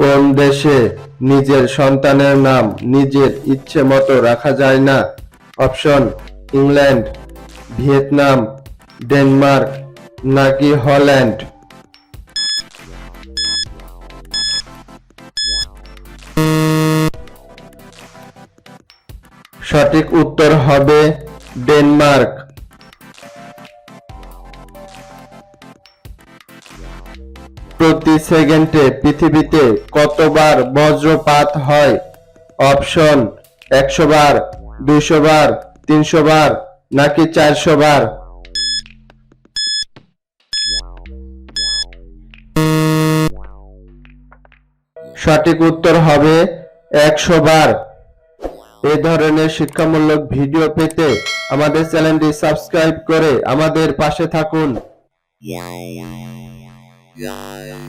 কোন দেশে নিজের সন্তানের নাম নিজের ইচ্ছে মতো রাখা যায় না? অপশন, ইংল্যান্ড, ভিয়েতনাম, ডেনমার্ক, নাকি হল্যান্ড? সঠিক উত্তর হবে ডেনমার্ক। প্রতি সেকেন্ডে পৃথিবীতে কতবার বজ্রপাত হয়? অপশন একশো বার দুইশো বার তিনশো বার নাকি চারশো বার সঠিক উত্তর হবে একশো বার এ ধরনের শিক্ষামূলক ভিডিও পেতে আমাদের চ্যানেলটি সাবস্ক্রাইব করে আমাদের পাশে থাকুন। Yeah.